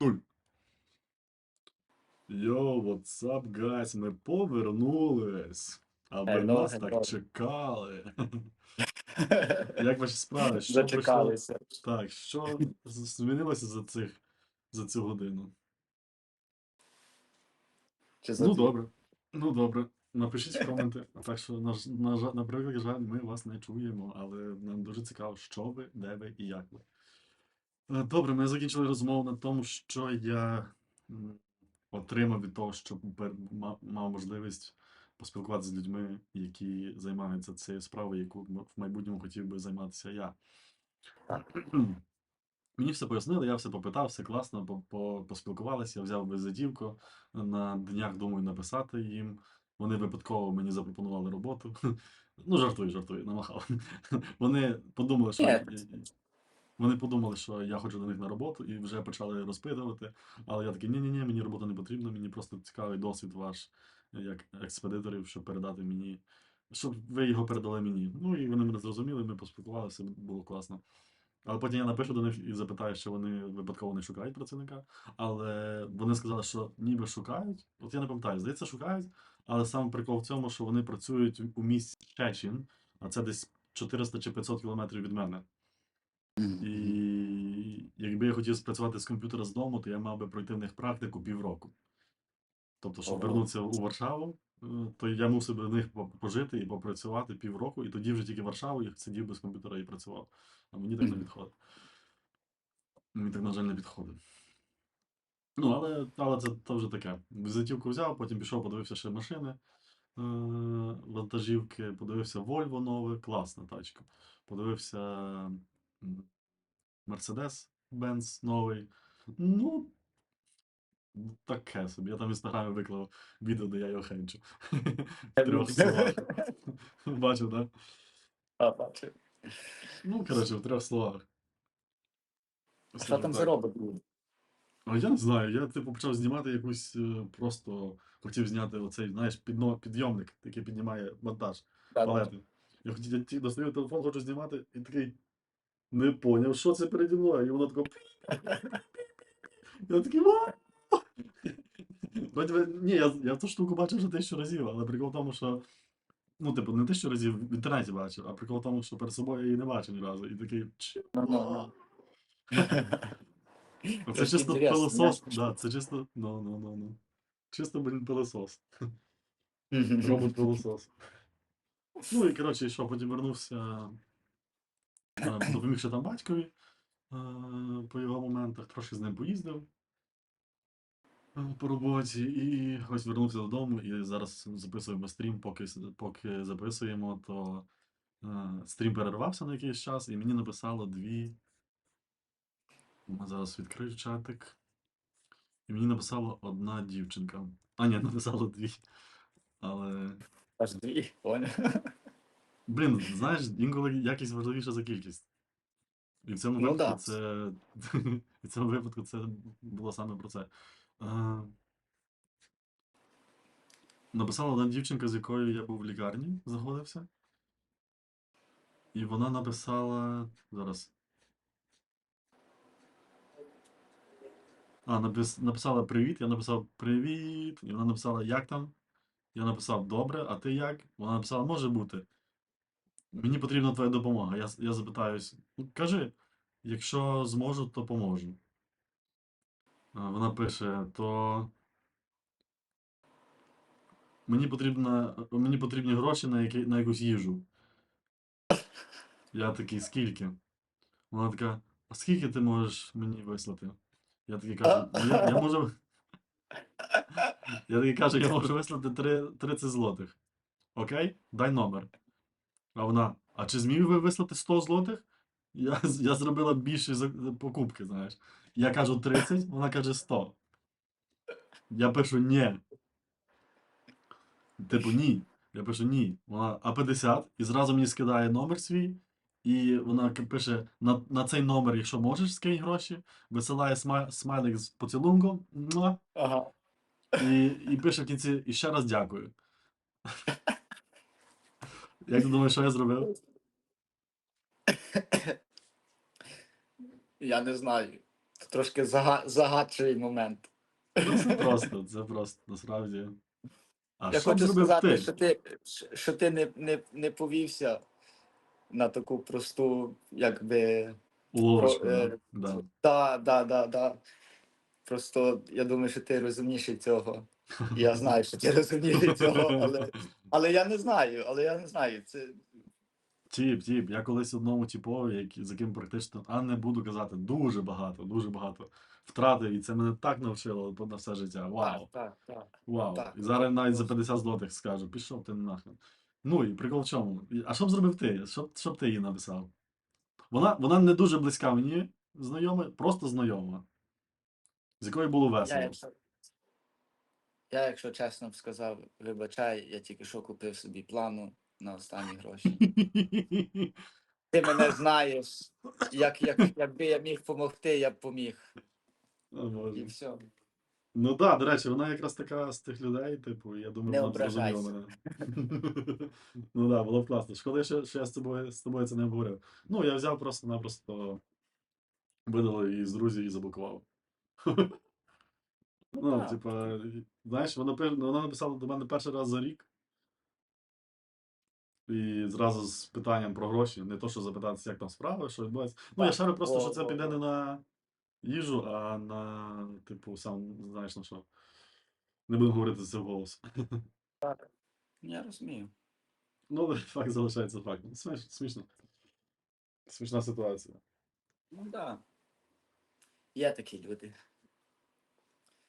Нуль. Йоу, what's up, guys? Ми повернулись. А ви Hello, нас так чекали. Як ваші справи? Що пройшло? Зачекалися. Так, що змінилося за цих за цю годину? Чи за Ну дві? добре. Ну добре. Напишіть в коменти. Так що, на, ж- на, жаль- на превеликий жаль, ми вас не чуємо, але нам дуже цікаво, що ви, де ви і як ви. Е, Добре, ми закінчили розмову на тому, що я отримав від того, що мав можливість поспілкуватися з людьми, які займаються цією справою, яку в майбутньому хотів би займатися я. Мені все пояснили, я все попитав, все класно, по- по- поспілкувалися, я взяв визитівку. На днях думаю написати їм. Вони випадково мені запропонували роботу. Ну, жартую, жартую, намахав. Вони подумали, що вони подумали, що я ходжу до них на роботу і вже почали розпитувати. Але я такий, ні-ні-ні, мені робота не потрібна, мені просто цікавий досвід ваш як експедиторів, щоб передати мені, щоб ви його передали мені. Ну і вони мене зрозуміли, ми поспілкувалися, було класно. Але потім я напишу до них і запитаю, що вони випадково не шукають працівника. Але вони сказали, що ніби шукають. От я не пам'ятаю, здається, шукають. Але сам прикол в цьому, що вони працюють у місті Щечин, а це десь 400 чи 500 кілометрів від мене. І якби я хотів спрацювати з комп'ютера з дому, то я мав би пройти в них практику півроку. Тобто, щоб Ого. вернутися у Варшаву, е, то я мусив би в них пожити і попрацювати півроку, і тоді вже тільки в Варшаву я сидів без комп'ютера і працював. А мені так не підходить. Мені так, на жаль, не підходить. Ну, але, але це то вже таке. Візитівку взяв, потім пішов, подивився ще машини, е, вантажівки, подивився Volvo нове, класна тачка. Подивився м, Mercedes Benz новий. Ну, таке собі. Я там в інстаграмі виклав відео, де я його хенчу. Трьох словах. Бачив, так? А, бачу. Ну, коротше, в трьох словах. Що там так. за робот? А я не знаю, я типу почав знімати якусь е, просто хотів зняти оцей, знаєш, підно, підйомник, який піднімає монтаж, палети. Я хотів я достаю телефон, хочу знімати, і такий не поняв, що це переді мною. І воно тако. Я такий Ні, я, я ту штуку бачив вже тисячу разів, але прикол в тому, що. Ну, типу, не тисячу разів в інтернеті бачив, а прикол в тому, що перед собою я її не бачив ні разу. І такий. Ну, Це чисто пилосос. Да, це чисто. Ну, ну, ну, ну. Чисто, блін, пилосос. Робот пилосос. Ну і коротше, і що, потім вернувся. Е, Допоміг ще там батькові е, по його моментах, трошки з ним поїздив е, по роботі, і ось вернувся додому, і зараз записуємо стрім, поки, поки записуємо, то е, стрім перервався на якийсь час, і мені написало дві. Зараз відкрию чатик. І мені написала одна дівчинка. А, ні, написало дві. Але. Аж дві, поняв. Блін, знаєш, інколи якість важливіша за кількість. І в цьому Ну випадку да. це. І в цьому випадку це було саме про це. А... Написала одна дівчинка, з якою я був в лікарні, заходився. І вона написала. Зараз. А, напис... написала привіт, я написав привіт. І вона написала, як там? Я написав добре, а ти як? Вона написала, може бути. Мені потрібна твоя допомога. Я, я запитаюсь, «Ну, кажи, якщо зможу, то поможу. Вона пише, то мені потрібна, мені потрібні гроші на, які, на якусь їжу. Я такий, скільки? Вона така, а скільки ти можеш мені вислати? Я такий кажу, «Ну, я, я можу. Я такий кажу, я можу вислати 30 злотих. Окей? Дай номер. А вона, а чи зміг ви вислати 100 злотих? Я, я зробила більше покупки, знаєш. Я кажу 30, вона каже 100. Я пишу ні. Типу, ні. Я пишу ні. Вона, а 50, і зразу мені скидає номер свій. І вона пише: на, на цей номер, якщо можеш, скинь гроші, висилає смай, смайлик з поцілунком. Ага. і, і пише в кінці і ще раз дякую. Як ти думаєш, що я зробив? Я не знаю. трошки зага... загадчий момент. Ну, це просто, це просто, насправді. А Я що хочу зробив сказати, ти? що ти, що- ти не, не, не повівся на таку просту, якби. Уловочку, про- е? Да. Да, да, да, да. Просто я думаю, що ти розумніший цього. Я знаю, що ти розумніший цього, але, але я не знаю, але я не знаю. Це Тіп, тіп, я колись одному тіпові, який, з яким практично, а не буду казати, дуже багато, дуже багато втратив, і це мене так навчило на все життя. Вау, так, так, так. вау. так, і зараз навіть за просто. 50 злотих скажу, пішов ти нахрен. Ну і прикол в чому? А що б зробив ти? Що, що б ти їй написав? Вона, вона не дуже близька мені, знайома, просто знайома. З якою було Я, весело. Я, якщо чесно б сказав, вибачай, я тільки що купив собі плану на останні гроші. Ти мене знаєш. Як, як, якби я міг допомогти, я б поміг. О, І все. Ну так, да, до речі, вона якраз така з тих людей, типу, я думаю, Не вона б зрозуміла мене. Ну так, да, було б класно. Шкода, що, що я з тобою, з тобою це не обговорив. Ну, я взяв просто-напросто видалив її з друзів і заблокував. Ну, так. типа, знаєш, вона, вона написала до мене перший раз за рік. І зразу з питанням про гроші. Не то, що запитатися, як там справи, що відбувається. Ну, я Так, шарю просто, що це піде не на їжу, а на, типу, сам знаєш на що. Не будемо говорити це вголос. Я розумію. Ну, факт залишається фактом. Сміш, смішно. Смішна ситуація. Ну так. Да. Є такі люди.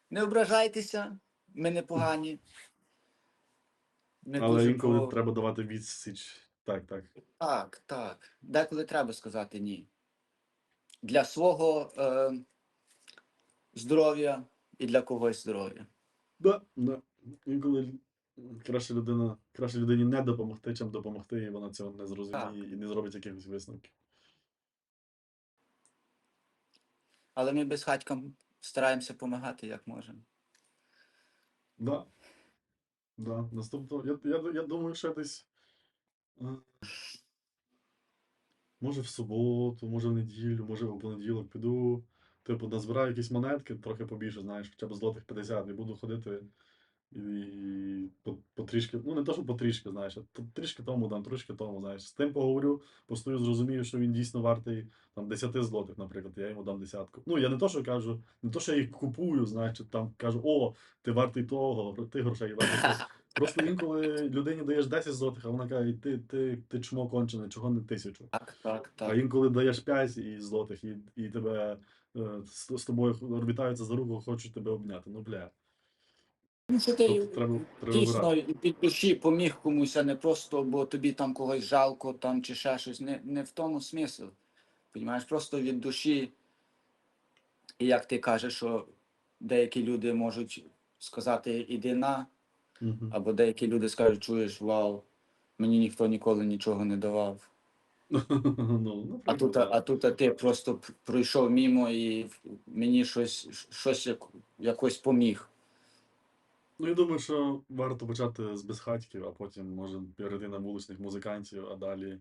Не ображайтеся, ми не погані. Ми Але дуже інколи про- треба давати відсіч. Так, так. Так, так. Деколи треба сказати ні. Для свого е, здоров'я і для когось здоров'я. Да, да. Інколи краще людина, краще людині не допомогти, чим допомогти, і вона цього не зрозуміє і не зробить якихось висновків. Але ми без хатькам стараємося допомагати, як можемо. Да. Да. Наступного. Я, я, я думаю, що десь. е, Може в суботу, може в неділю, може в понеділок піду. Типу, назбираю якісь монетки, трохи побільше, знаєш, хоча б злотих 50, і буду ходити і потрішки, ну не то, що потрішки, знаєш, а трішки тому дам, трішки тому, знаєш. З тим поговорю, постою, зрозумію, що він дійсно вартий там 10 злотих, наприклад, я йому дам десятку. Ну, я не то, що кажу, не то, що я їх купую, знаєш, там кажу, о, ти вартий того, ти грошей вартий. Просто інколи людині даєш 10 злотих, а вона каже, ти, ти, ти чмо кончене, чого не тисячу. Так, так, А інколи даєш 5 і злотих, і, і тебе е, з, з тобою вітаються за руку, хочуть тебе обняти. Ну, бля. Ну, що ти треба, треба дійсно вибирати. від душі поміг комусь, а не просто, бо тобі там когось жалко там, чи ще щось. Не, не в тому смисл. Понімаєш, просто від душі. І як ти кажеш, що деякі люди можуть сказати іди на, або деякі люди скажуть, чуєш, вау, мені ніхто ніколи нічого не давав. ну, А тут, а тут ти просто пройшов мімо і мені щось, щось як, якось поміг. Ну, я думаю, що варто почати з безхатьків, а потім може перейти на вуличних музикантів, а далі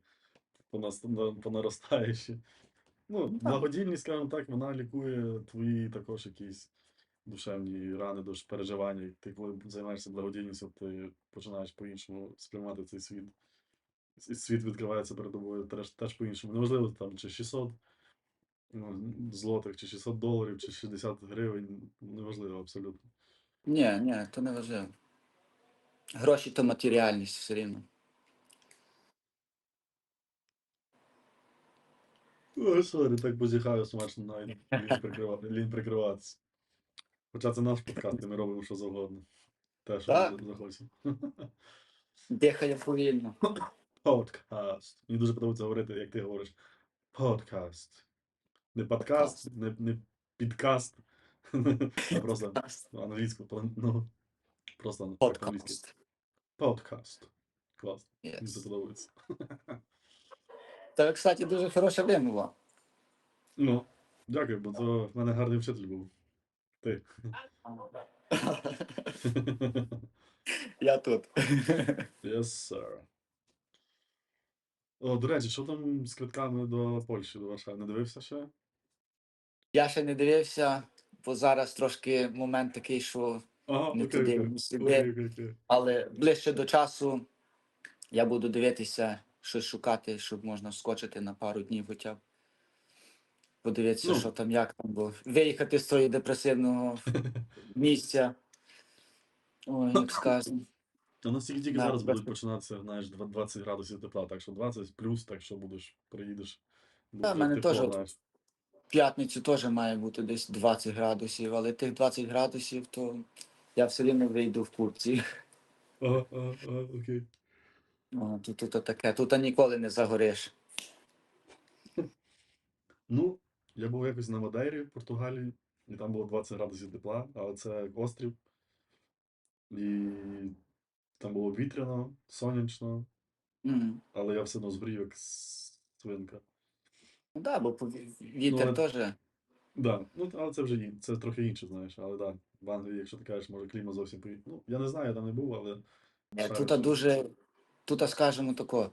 по, нас, по наростаючі. Ну, благодійність, скажімо так, вона лікує твої також якісь душевні рани, душ переживання. Ти коли займаєшся благодійністю, ти починаєш по-іншому сприймати цей світ. І світ відкривається перед тобою теж, теж по-іншому. Неважливо там, чи 600 ну, злотих, чи 600 доларів, чи 60 гривень, неважливо абсолютно. Ні, ні, то не важливо. Гроші то матеріальність все рівно. Ой, сорі, так позіхаю смачно навіть лінь, прикрива... лінь прикриватися. Хоча це наш подкаст, і ми робимо що завгодно. Те, що Так. захочемо. Дихає повільно. Подкаст. Мені дуже подобається говорити, як ти говориш. Подкаст. Не подкаст, не, не підкаст, просто англійську, ну, просто. Подкаст. Подкаст. Клас. Мені це подобається. Та, кстати, дуже хороша вимова. Ну, дякую, бо то в мене гарний вчитель був. Ти. Я тут. Yes, sir. О, до речі, що там з квитками до Польщі, до Варшави? Не дивився ще? Я ще не дивився, бо зараз трошки момент такий, що Ага, Не окей, туди, не сюди. Але ближче до часу я буду дивитися, щось шукати, щоб можна вскочити на пару днів хоча б. Подивитися, Ну. що там, як там, бо виїхати з того депресивного місця. Ой, як сказано. А нас тільки тільки Да, зараз будуть починатися, знаєш, 20 градусів тепла, так що 20 плюс, так що будеш, приїдеш. буде Та, в мене теж п'ятницю теж має бути десь 20 градусів, але тих 20 градусів, то я все рівно вийду в курці. Ага, ага, ага, окей. О, тут, тут таке, тут ніколи не загориш. Ну, я був якось на Мадейрі, в Португалії, і там було 20 градусів тепла, але це острів. І там було вітряно, сонячно, М. але я все одно згорів як свинка. Ну так, бо пові- вітер але- теж. Да, ну але це вже ін- це трохи інше, знаєш. Але да, в Англії, якщо ти кажеш, може клімат зовсім по Ну, я не знаю, я там не був, але. Е, Тут що- дуже, тут скажемо тако,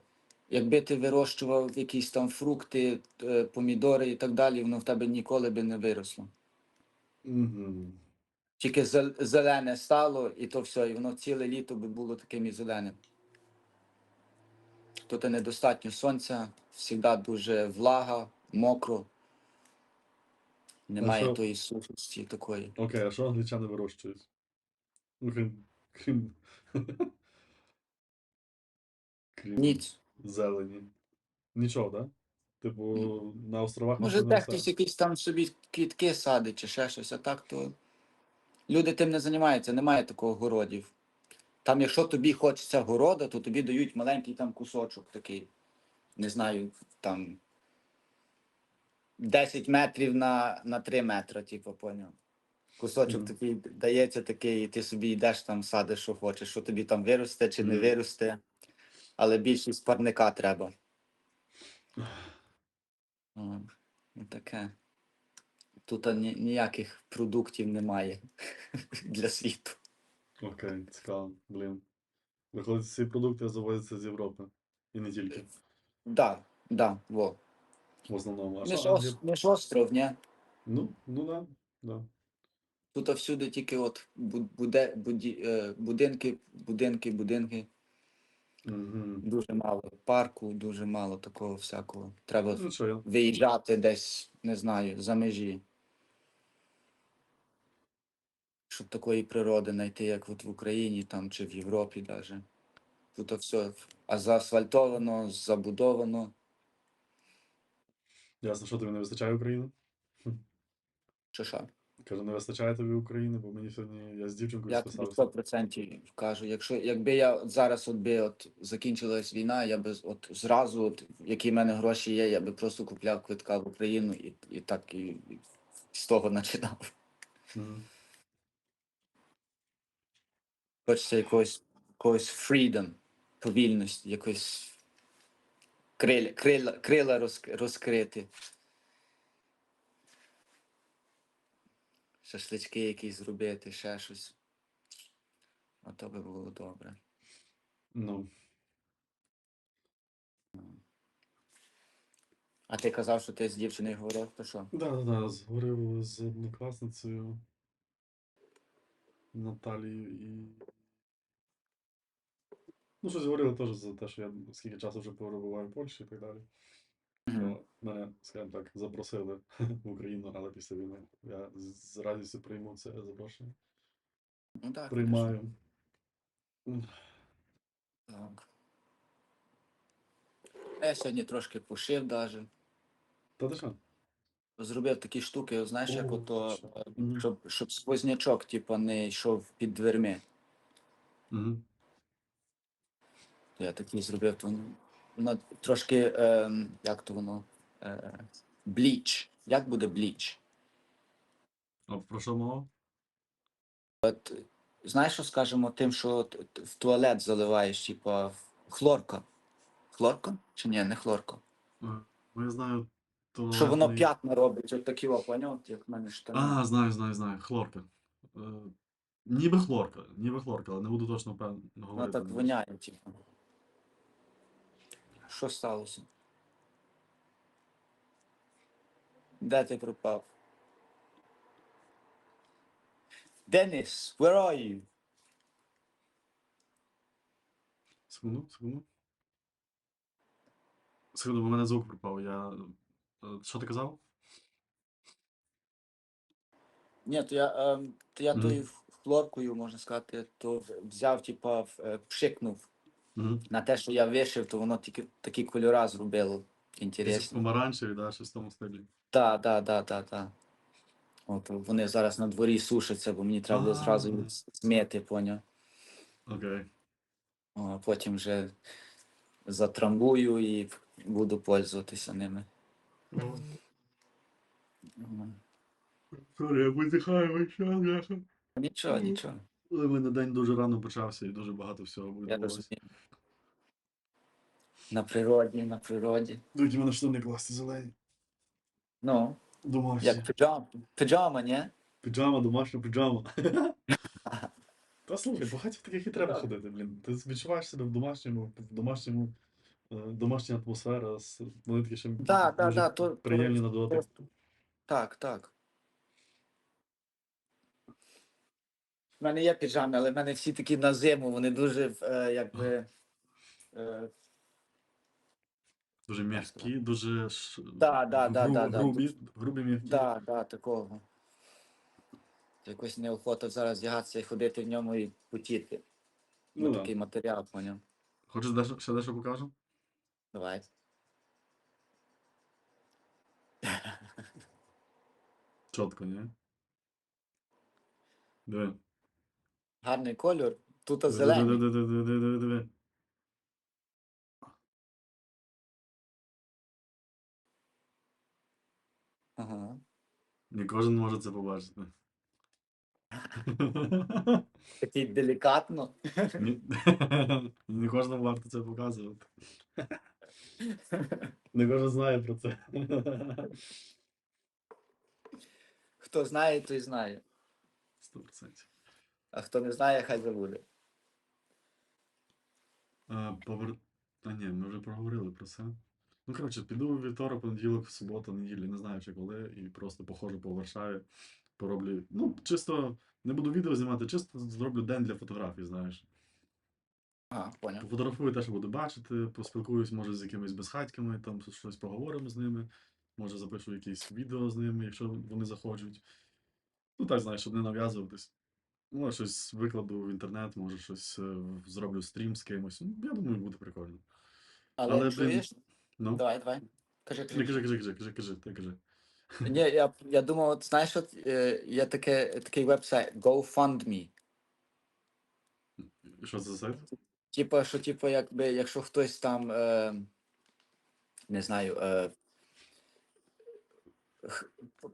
якби ти вирощував якісь там фрукти, е, помідори і так далі, воно в тебе ніколи би не виросло. Мгм. Тільки зел- зелене стало, і то все, і воно ціле літо би було таким і зеленим. Тут недостатньо сонця, завжди дуже влага, мокро. Немає що? тої сухості такої. Окей, а що англічани вирощують? Ну, крім. крім... крім Ніц. зелені. Нічого, так? Да? Типу, на островах Може, можна не дехтось якісь там собі квітки садить чи ще щось, а так то люди тим не займаються, немає такого городів. Там, якщо тобі хочеться города, то тобі дають маленький там кусочок такий, не знаю, там 10 метрів на, на 3 метри, типу, поняв. Кусочок Мгм. такий дається такий, і ти собі йдеш там, садиш, що хочеш, що тобі там виросте чи не виросте. Але більшість парника треба. О, таке. Тут ні, ніяких продуктів немає для світу. Окей, цікаво, блін. Виходить, ці продукти завозяться з Європи. І не тільки. Да, да, во. В основному. А Ми що ж, Англія? ос, ми ж остров, ні? Ну, ну да, да. Тут всюди тільки от бу- буде, буді, е, будинки, будинки, будинки. Угу. Дуже мало парку, дуже мало такого всякого. Треба Ну що, я виїжджати десь, не знаю, за межі. Щоб такої природи знайти, як от в Україні там, чи в Європі навіть. Тут все заасфальтовано, забудовано. ясно, що тобі не вистачає України? Що що? Кажу, не вистачає тобі України, бо мені сьогодні я з дівчинкою Я тобі списався. 100% кажу, якщо якби я от зараз от би от закінчилась війна, я би от зразу, от, які в мене гроші є, я би просто купляв квитка в Україну і, і так і, і з того починав. Мгм. Хочеться якогось, якогось freedom, повільності, якось крила, крила, крила розк- розкрити. Шашлички якісь зробити, ще щось. А то би було добре. Ну, А ти казав, що ти з дівчиною говорив, то що? да, да, да, зговорив з однокласницею Наталією і. Ну, щось говорили теж за те, що я скільки часу вже перебуваю в Польщі і так далі. Що мене, скажімо так, запросили в Україну, але після війни. Я з радістю прийму це запрошення. Ну так. Приймаю. Так. Я сьогодні трошки пошив даже. Та ти що? Зробив такі штуки, знаєш, як О, ото, е, щоб, щоб сквознячок, типу, не йшов під дверми. Угу. Я такий зробив, то воно трошки, ем, як то воно, е, бліч. Як буде бліч? А про що мова? Знаєш, що скажемо тим, що в туалет заливаєш, типу, хлорка. Хлорка? Чи ні, не хлорка. Е, Ну, я знаю, то. Що воно п'ятна робить, от такі о, поняв, як в мене штани. А, знаю, знаю, знаю. Хлорка. Е, ніби хлорка, ніби хлорка, але не буду точно певно говорити. так воняє, типу. Що сталося? Де ти пропав? Денис, where are you? Секунду, секунду. Секунду, у мене звук пропав. Я. е, Що ти казав? Ні, то я, ем, то я Мгм. тою хлоркою, можна сказати, то взяв, типа, в- е, пшикнув Угу. на те, що я вишив, то воно тільки такі кольора зробило. Інтересно. Помаранчеві, да, щось в тому стилі. Так, так, так, так, так. От вони зараз на дворі сушаться, бо мені треба було зразу змити, поняв. Окей. А потім вже затрамбую і буду пользуватися ними. Сорі, я видихаю. Нічого, нічого. Але мене день дуже рано почався і дуже багато всього Я відбулося. розумію. На природі, на природі. В мене штани класти зелені. Ну, Домашні. як піджама, піджама, ні? Піджама, домашня піджама. Та слухай, багато в таких і треба ходити, блін. Ти відчуваєш себе в домашньому, в домашньому, е, домашня атмосфера, з- вони такі ще приємні то- на дотик. Так, так. У мене є піджами, але в мене всі такі на зиму, вони дуже е, якби. Е, Дуже м'які, дуже ш... Да, да, да, гру- да, да, грубі, грубі м'які. да, да, такого. Якось неохота зараз вдягатися і ходити в ньому і потіти. Ну, Ну, да. такий матеріал, поняв. Хочеш дещо, ще дещо покажу? Давай. Чітко, ні? Диви. Гарний кольор. Тут зелений. диви, диви, диви, диви, диви. Ага. Не кожен може це побачити. Такий делікатно. Ні- Не кожному варто це показувати. Не кожен знає про це. Хто знає, той знає. Сто процентів. А хто не знає, хай забуде. А, повер... Та ні, ми вже проговорили про це. Ну, коротше, піду у вівторок, понеділок, субота, неділю, не знаю ще коли, і просто походжу по Варшаві, пороблю. Ну, чисто не буду відео знімати, чисто зроблю день для фотографій, знаєш. Ага, поняв. Пофотографую те, що буду бачити, поспілкуюсь, може, з якимись безхатьками, там щось поговоримо з ними, може запишу якісь відео з ними, якщо вони захочуть. Ну, так, знаєш, щоб не нав'язуватись. Може, щось викладу в інтернет, може щось е, зроблю стрім з кимось. Ну, я думаю, буде прикольно. Але, Але, блін, чуєш? Ну, Давай, давай. Кажи, кажи, кажи. кажи, кажи, кажи, кажи, ти кажи. Ні, я, я думав, от знаєш, от, е, є таке, такий веб-сайт GoFundMe. Що це за сайт? Типа, що, типу, якби, якщо хтось там, е, не знаю, е,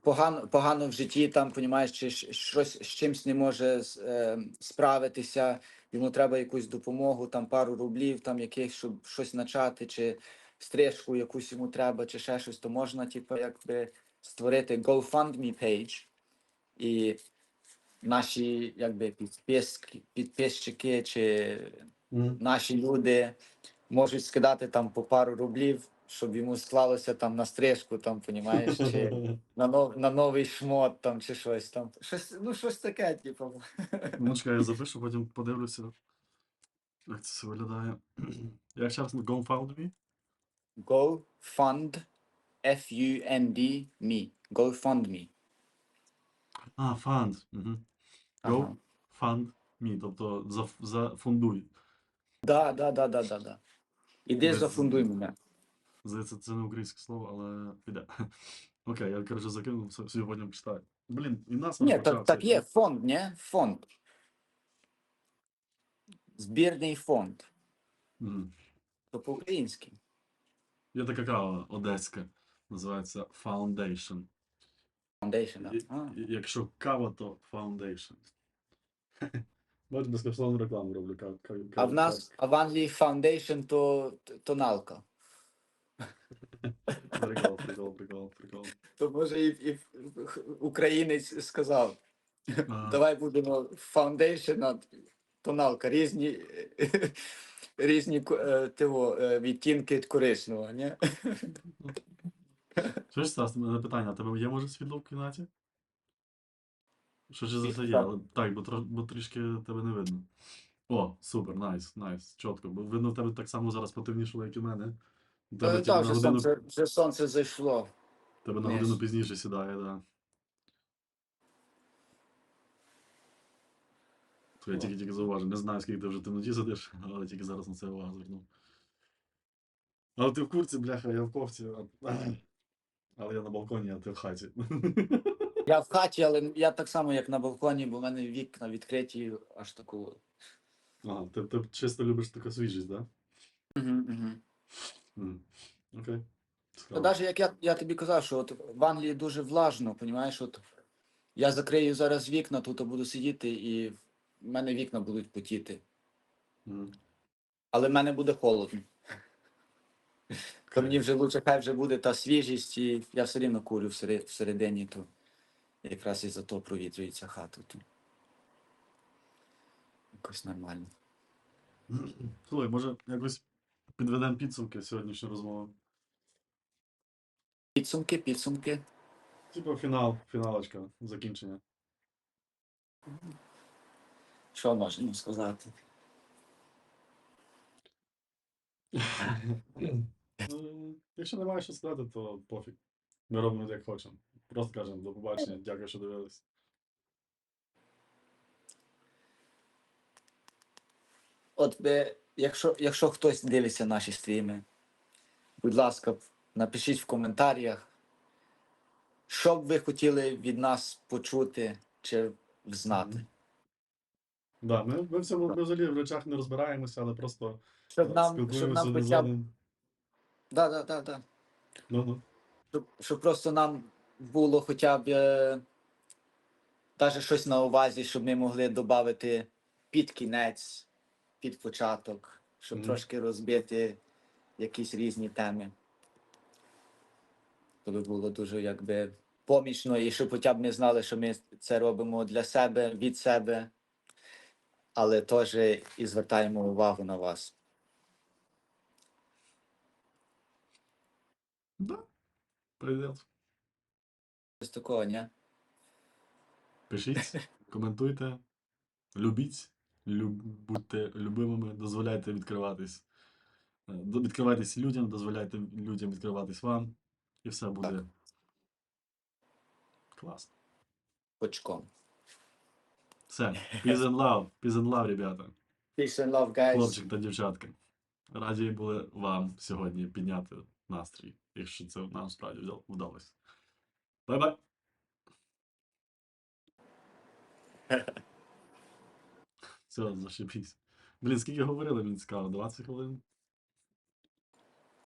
погано, погано в житті, там, понімаєш, чи щось з чимсь не може е, справитися, йому треба якусь допомогу, там пару рублів, там яких, щоб щось начати, чи стрижку якусь йому треба, чи ще щось, то можна, типу, якби створити GoFundMe page, і наші якби підписки, підписчики чи наші люди можуть скидати там по пару рублів, щоб йому склалося там на стрижку, там, понімаєш, чи на, нов, на новий шмот там, чи щось там. Щось, ну, щось таке, типу. Ну, чекай, я запишу, потім подивлюся, як це все виглядає. Як зараз на GoFundMe? GoFund F-U-N-D me. GoFundMe. А, фанд. Угу. Ага. GoFundMe, тобто за, зафундуй. Да, да, да, да, да, да. Іди Без- зафундуй мене. Здається, це не українське слово, але піде. Окей, я коротше закинув, собі потім почитаю. Блін, і нас Ні, так, так є фонд, ні? Фонд. Збірний фонд. Мгм. То по-українськи. Є така кава одеська, називається Foundation. Foundation, да. А. Якщо кава, то Foundation. Бач, безкоштовну рекламу роблю. Кав, кав, А в нас, а в Англії Foundation то тоналка. Прикол, прикол, прикол, прикол. То може і, і українець сказав. Давай будемо Foundation, тоналка, різні, різні е, того, е, відтінки коричневого, ні? Чуєш, Стас, у мене питання, а тебе є може світло в кімнаті? Що ж за це є? Так. Бо, бо трішки тебе не видно. О, супер, найс, найс, чітко. Бо видно, в тебе так само зараз потемнішало, як і в мене. Тебе, Е, типу, Так, на вже годину, сонце, вже сонце зайшло. тебе на годину пізніше сідає, так. Да. То я О. тільки тільки зауважив. Не знаю, скільки ти вже в темноті сидиш, але тільки зараз на це увагу звернув. Але ти в курці, бляха, я в кофті. а- Але я на балконі, а ти в хаті. Я в хаті, але я так само, як на балконі, бо в мене вікна відкриті аж таку. Ага, ти, ти чисто любиш таку свіжість, так? Угу, угу. Окей. Та навіть як я, я тобі казав, що от в Англії дуже влажно, понімаєш, от я закрию зараз вікна, тут буду сидіти, і в мене вікна будуть потіти. Мгм. Але в мене буде холодно. То мені вже лучше хай вже буде та свіжість, і я все рівно курю всередині, то якраз із-за того провітрюється хата. То якось нормально. Слухай, може якось підведемо підсумки сьогоднішньої розмови. Підсумки, підсумки. Типу фінал, фіналочка, закінчення. Що можемо сказати? Ну, Якщо немає що сказати, то пофіг. Ми робимо як хочемо. Просто кажемо до побачення, дякую, що дивились. От би, якщо, якщо хтось дивиться наші стріми, будь ласка, напишіть в коментарях, що б ви хотіли від нас почути чи знати. Да, ми, ми в цьому ми взагалі в речах не розбираємося, але просто Щоб е, нам, щоб нам хоча б. Да, да, да, да. Ну, ну. Щоб, щоб просто нам було хоча б е, щось на увазі, щоб ми могли додати під кінець, під початок, щоб Мгм. трошки розбити якісь різні теми. То би було дуже якби помічно, і щоб хоча б ми знали, що ми це робимо для себе, від себе, але теж і звертаємо увагу на вас. Да. Привіт. Ось такого, ні? Пишіть, коментуйте, любіть, люб, будьте любимими, дозволяйте відкриватись. е, Відкривайтесь людям, дозволяйте людям відкриватись вам, і все буде класно. Очком. Все, peace and love, peace and love, ребята. Peace and love, guys. Хлопчик та дівчатка. Раді були вам сьогодні підняти настрій, якщо це нам справді вдал- вдалося. Бай-бай! Все, зашибісь. Блін, скільки говорили, він цікаво, 20 хвилин?